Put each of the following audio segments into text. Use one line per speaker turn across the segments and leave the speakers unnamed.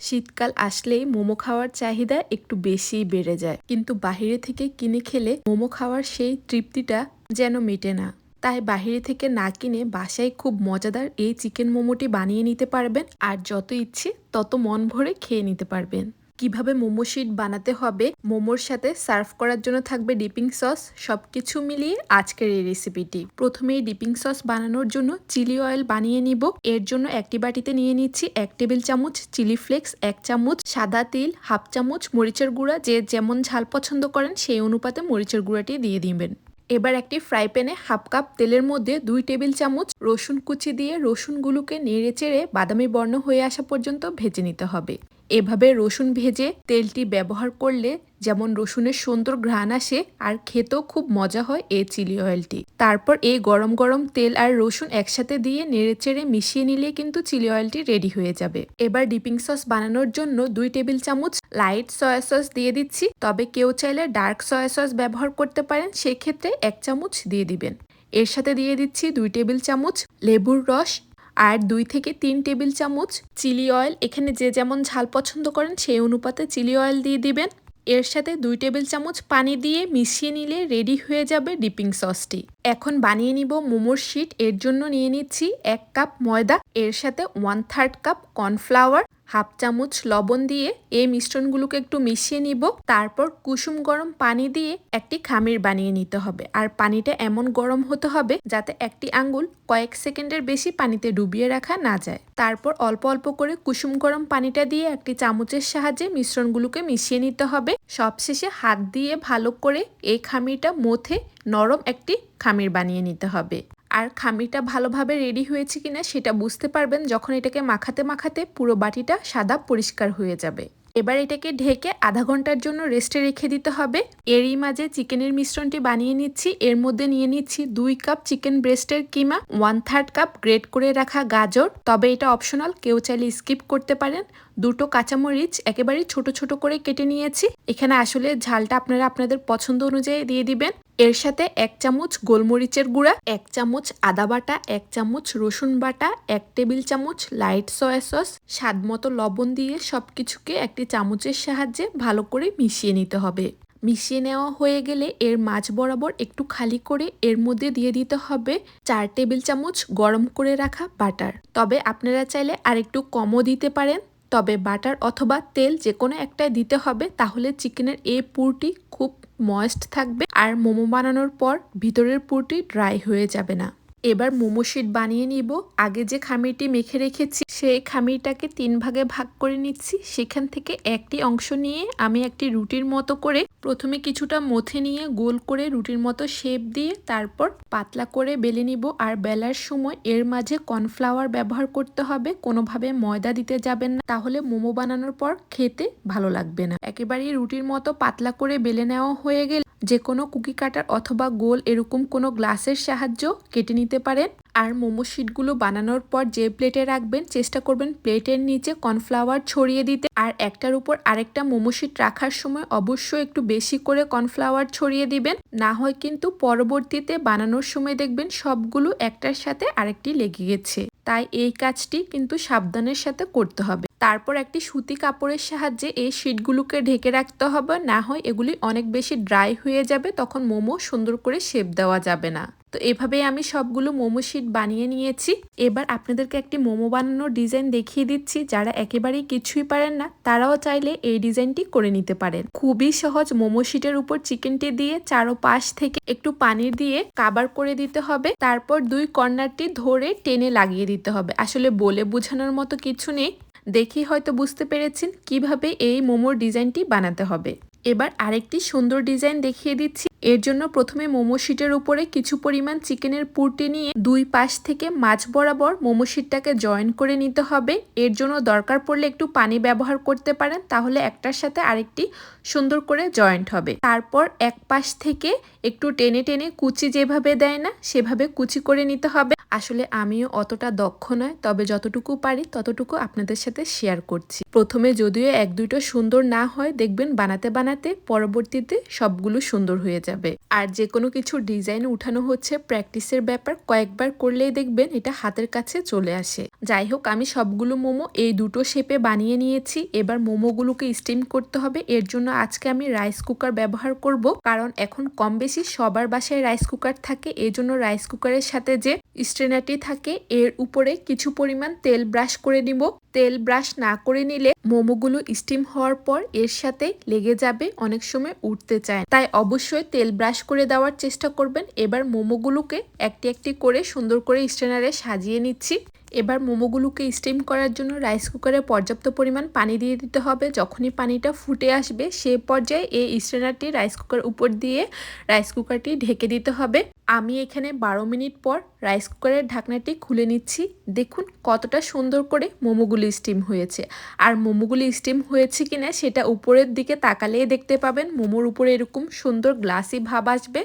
শীতকাল আসলেই মোমো খাওয়ার চাহিদা একটু বেশিই বেড়ে যায়। কিন্তু বাহিরে থেকে কিনে খেলে মোমো খাওয়ার সেই তৃপ্তিটা যেন মেটে না। তাই বাহিরে থেকে না কিনে বাসায় খুব মজাদার এই চিকেন মোমোটি বানিয়ে নিতে পারবেন আর যত ইচ্ছে তত মন ভরে খেয়ে নিতে পারবেন। কীভাবে মোমো শিট বানাতে হবে, মোমোর সাথে সার্ভ করার জন্য থাকবে ডিপিং সস, সবকিছু মিলিয়ে আজকের এই রেসিপিটি। প্রথমে এই ডিপিং সস বানানোর জন্য চিলি অয়েল বানিয়ে নিব। এর জন্য একটি বাটিতে নিয়ে নিচ্ছি এক টেবিল চামচ চিলি ফ্লেক্স, এক চামচ সাদা তিল, হাফ চামচ মরিচের গুঁড়া। যে যেমন ঝাল পছন্দ করেন, সেই অনুপাতে মরিচের গুঁড়াটি দিয়ে দিবেন। এবার একটি ফ্রাই প্যানে হাফ কাপ তেলের মধ্যে দুই টেবিল চামচ রসুন কুচি দিয়ে রসুনগুলোকে নেড়ে চেড়ে বাদামি বর্ণ হয়ে আসা পর্যন্ত ভেজে নিতে হবে। এভাবে রসুন ভেজে তেলটি ব্যবহার করলে যেমন রসুনের সুন্দর ঘ্রাণ আসে আর খেতেও খুব মজা হয় এই চিলি অয়েলটি। তারপর এই গরম গরম তেল আর রসুন একসাথে দিয়ে নেড়েচেড়ে মিশিয়ে নিলে কিন্তু চিলি অয়েলটি রেডি হয়ে যাবে। এবার ডিপিং সস বানানোর জন্য দুই টেবিল চামচ লাইট সয়া সস দিয়ে দিচ্ছি। তবে কেউ চাইলে ডার্ক সয়া সস ব্যবহার করতে পারেন, সেক্ষেত্রে এক চামচ দিয়ে দিবেন। এর সাথে দিয়ে দিচ্ছি দুই টেবিল চামচ লেবুর রস আর দুই থেকে তিন টেবিল চামচ চিলি অয়েল। এখানে যে যেমন ঝাল পছন্দ করেন, সেই অনুপাতে চিলি অয়েল দিয়ে দিবেন। এর সাথে দুই টেবিল চামচ পানি দিয়ে মিশিয়ে নিলে রেডি হয়ে যাবে ডিপিং সসটি। এখন বানিয়ে নিব মোমোর শিট। এর জন্য নিয়ে নিচ্ছি এক কাপ ময়দা, এর সাথে one third cup cornflour. Half চামচ লবণ দিয়ে এই মিশ্রণগুলোকে একটু মিশিয়ে নিব। তারপর কুসুম গরম পানি দিয়ে একটি খামির বানিয়ে নিতে হবে। আর পানিটা এমন গরম হতে হবে যাতে একটি আঙ্গুল কয়েক সেকেন্ডের বেশি পানিতে ডুবিয়ে রাখা না যায়। তারপর অল্প অল্প করে কুসুম গরম পানিটা দিয়ে একটি চামচের সাহায্যে মিশ্রণগুলোকে মিশিয়ে নিতে হবে। সবশেষে হাত দিয়ে ভালো করে এই খামিরটা মথে নরম একটি খামির বানিয়ে নিতে হবে। আর খামিরটা ভালোভাবে রেডি হয়েছে কিনা সেটা বুঝতে পারবেন যখন এটাকে মাখাতে মাখাতে পুরো বাটিটা সাদা পরিষ্কার হয়ে যাবে। এবার এটাকে ঢেকে আধা ঘণ্টার জন্য রেস্টে রেখে দিতে হবে। এরই মাঝে চিকেনের মিশ্রণটি বানিয়ে নিচ্ছি। এর মধ্যে নিয়ে নিচ্ছি দুই কাপ চিকেন ব্রেস্টের কিমা ওয়ান থার্ড কাপ গ্রেট করে রাখা গাজর। তবে এটা অপশনাল কেউ চাইলে স্কিপ করতে পারেন। দুটো কাঁচামরিচ একেবারে ছোট ছোট করে কেটে নিয়েছি। এখানে আসলে ঝালটা আপনারা আপনাদের পছন্দ অনুযায়ী দিয়ে দিবেন। এর সাথে এক চামচ গোলমরিচের গুঁড়া, এক চামচ আদা বাটা, এক চামচ রসুন বাটা, এক টেবিল চামচ লাইট সয়া সস, স্বাদ মতো লবণ দিয়ে সব কিছুকে একটি চামচের সাহায্যে ভালো করে মিশিয়ে নিতে হবে। মিশিয়ে নেওয়া হয়ে গেলে এর মাছ বরাবর একটু খালি করে এর মধ্যে দিয়ে দিতে হবে চার টেবিল চামচ গরম করে রাখা বাটার। তবে আপনারা চাইলে আর একটু কমও দিতে পারেন। তবে বাটার অথবা তেল যে কোনো একটাই দিতে হবে, তাহলে চিকেনের এই পুরটি খুব ময়েস্ট থাকবে আর মোমো বানানোর পর ভিতরের পুরটি ড্রাই হয়ে যাবে না। এবার মোমো শিট বানিয়ে নিব। আগে যে খামিরটি মেখে রেখেছি, সেই খামিরটাকে তিন ভাগে ভাগ করে নিচ্ছি। সেখান থেকে একটি অংশ নিয়ে আমি একটি রুটির মতো করে প্রথমে কিছুটা মথে নিয়ে গোল করে রুটির মতো শেপ দিয়ে তারপর পাতলা করে বেলে নিব। আর বেলার সময় এর মাঝে কর্নফ্লাওয়ার ব্যবহার করতে হবে। কোনোভাবে ময়দা দিতে যাবেন না। তাহলে মোমো বানানোর পর খেতে ভালো লাগবে না। একেবারেই রুটির মতো পাতলা করে বেলে নেওয়া হয়ে গেলে যে কোনো কুকি কাটার অথবা গোল এরকম কোনো গ্লাসের সাহায্য কেটে নিতে পারেন। আর মোমো শিটগুলো বানানোর পর যে প্লেটে রাখবেন, চেষ্টা করবেন প্লেটের নিচে কর্নফ্লাওয়ার ছড়িয়ে দিতে। আর একটার উপর আরেকটা মোমো শিট রাখার সময় অবশ্যই একটু বেশি করে কর্নফ্লাওয়ার ছড়িয়ে দিবেন। না হয় কিন্তু পরবর্তীতে বানানোর সময় দেখবেন সবগুলো একটার সাথে আরেকটি লেগে গেছে। তাই এই কাজটি কিন্তু সাবধানের সাথে করতে হবে। তারপর একটি সুতি কাপড়ের সাহায্যে এই শিটগুলোকে ঢেকে রাখতে হবে। না হয় এগুলি অনেক বেশি ড্রাই হয়ে যাবে, তখন মোমো সুন্দর করে শেপ দেওয়া যাবে না। তো এভাবেই আমি সবগুলো মোমো শিট বানিয়ে নিয়েছি। এবার আপনাদেরকে একটি মোমো বানানোর ডিজাইন দেখিয়ে দিচ্ছি। যারা একেবারেই কিছুই পারেন না, তারাও চাইলে এই ডিজাইনটি করে নিতে পারেন। খুবই সহজ মোমো শিটের উপর চিকেনটি দিয়ে চারো পাশ থেকে একটু পানির দিয়ে কাবার করে দিতে হবে। তারপর দুই কর্নারটি ধরে টেনে লাগিয়ে দিতে হবে। আসলে বলে বোঝানোর মতো কিছু নেই। দেখি হয়তো বুঝতে পেরেছেন কীভাবে এই মোমোর ডিজাইনটি বানাতে হবে। এবার আরেকটি সুন্দর ডিজাইন দেখিয়ে দিচ্ছি। এর জন্য প্রথমে মোমো শিটের উপরে কিছু পরিমাণ চিকেনের পুরটি নিয়ে দুই পাশ থেকে মাছ বরাবর মোমো শিটটাকে জয়েন করে নিতে হবে। এর জন্য দরকার পড়লে একটু পানি ব্যবহার করতে পারেন, তাহলে একটার সাথে আরেকটি সুন্দর করে জয়েন্ট হবে। তারপর এক পাশ থেকে একটু টেনে টেনে কুচি যেভাবে দেয় না, সেভাবে কুচি করে নিতে হবে। আসলে আমিও অতটা দক্ষ নয়, তবে যতটুকু পারি ততটুকু আপনাদের সাথে শেয়ার করছি। প্রথমে যদিও এক দুটো সুন্দর না হয়, দেখবেন বানাতে বানাতে পরবর্তীতে সবগুলো সুন্দর হয়ে যাবে। আর যে কোনো কিছু ডিজাইন উঠানো হচ্ছে প্র্যাকটিসের ব্যাপার কয়েকবার করলেই দেখবেন এটা হাতের কাছে চলে আসে। যাই হোক, আমি সবগুলো মোমো এই দুটো শেপে বানিয়ে নিয়েছি। এবার মোমোগুলোকে স্টিম করতে হবে। এর জন্য আজকে আমি রাইস কুকার ব্যবহার করব। কারণ এখন কম বেশি সবার বাসায় রাইস কুকার থাকে। এই জন্য রাইস কুকারের সাথে যে স্ট্রেনারটি থাকে, এর উপরে কিছু পরিমাণ তেল ব্রাশ করে নিব। তেল ব্রাশ না করে নিলে মোমোগুলো স্টিম হওয়ার পর এর সাথে লেগে যাবে, অনেক সময় উঠতে চায় তাই অবশ্যই তেল ব্রাশ করে দেওয়ার চেষ্টা করবেন। এবার মোমোগুলোকে একটি একটি করে সুন্দর করে স্ট্রেনারে সাজিয়ে নিচ্ছি। এবার মোমোগুলোকে স্টিম করার জন্য রাইস কুকারে পর্যাপ্ত পরিমাণ পানি দিয়ে দিতে হবে। যখনই পানিটা ফুটে আসবে, সে পর্যায়ে এই স্ট্রেনারটি রাইস কুকার উপর দিয়ে রাইস কুকারটি ঢেকে দিতে হবে। আমি এখানে বারো মিনিট পর রাইস কুকারের ঢাকনাটি খুলে নিচ্ছি। দেখুন কতটা সুন্দর করে মোমোগুলি স্টিম হয়েছে। আর মোমোগুলি স্টিম হয়েছে কিনা সেটা উপরের দিকে তাকালেই দেখতে পাবেন। মোমোর উপরে এরকম সুন্দর গ্লাসি ভাব আসবে,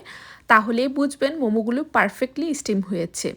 তাহলেই বুঝবেন মোমোগুলো পারফেক্টলি স্টিম হয়েছে।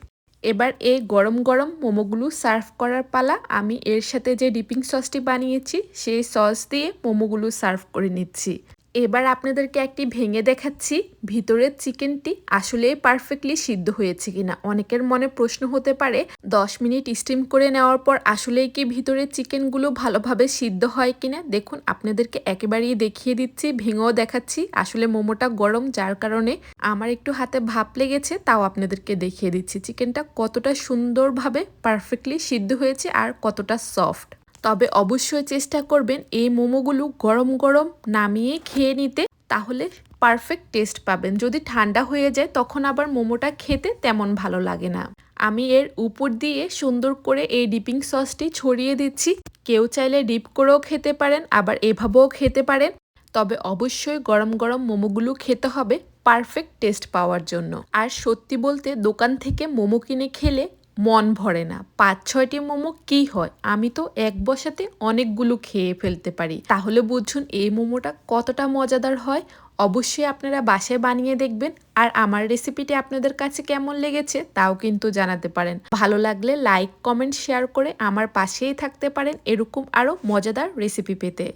এবার এই গরম গরম মোমোগুলো সার্ভ করার পালা, আমি এর সাথে যে ডিপিং সসটি বানিয়েছি, সেই সস দিয়ে মোমোগুলো সার্ভ করে নিচ্ছি। এবার আপনাদেরকে একটি ভেঙে দেখাচ্ছি। ভিতরের চিকেনটি আসলেই পারফেক্টলি সিদ্ধ হয়েছে কিনা। অনেকের মনে প্রশ্ন হতে পারে, দশ মিনিট স্টিম করে নেওয়ার পর আসলেই কি ভিতরের চিকেনগুলো ভালোভাবে সিদ্ধ হয় কিনা? দেখুন, আপনাদেরকে একেবারেই দেখিয়ে দিচ্ছি, ভেঙেও দেখাচ্ছি। আসলে মোমোটা গরম, যার কারণে আমার একটু হাতে ভাপ লেগেছে, তাও আপনাদেরকে দেখিয়ে দিচ্ছি। চিকেনটা কতটা সুন্দরভাবে পারফেক্টলি সিদ্ধ হয়েছে আর কতটা সফট তবে অবশ্যই চেষ্টা করবেন এই মোমোগুলো গরম গরম নামিয়ে খেয়ে নিতে, তাহলে পারফেক্ট টেস্ট পাবেন। যদি ঠান্ডা হয়ে যায়, তখন আবার মোমোটা খেতে তেমন ভালো লাগে না। আমি এর উপর দিয়ে সুন্দর করে এই ডিপিং সসটি ছড়িয়ে দিচ্ছি। কেউ চাইলে ডিপ করেও খেতে পারেন, আবার এভাবেও খেতে পারেন। তবে অবশ্যই গরম গরম মোমোগুলো খেতে হবে পারফেক্ট টেস্ট পাওয়ার জন্য। আর সত্যি বলতে, দোকান থেকে মোমো কিনে খেলে মন ভরে না। পাঁচ, ছয়টি মোমো কি হয়? আমি তো এক বসাতে অনেকগুলো খেয়ে ফেলতে পারি। তাহলে বুঝুন এই মোমোটা কতটা মজাদার হয়। অবশ্যই আপনারা বাসায় বানিয়ে দেখবেন। আর আমার রেসিপিটি আপনাদের কাছে কেমন লেগেছে তাও কিন্তু জানাতে পারেন। ভালো লাগলে লাইক, কমেন্ট, শেয়ার করে আমার পাশেই থাকতে পারেন এরকম আরও মজাদার রেসিপি পেতে।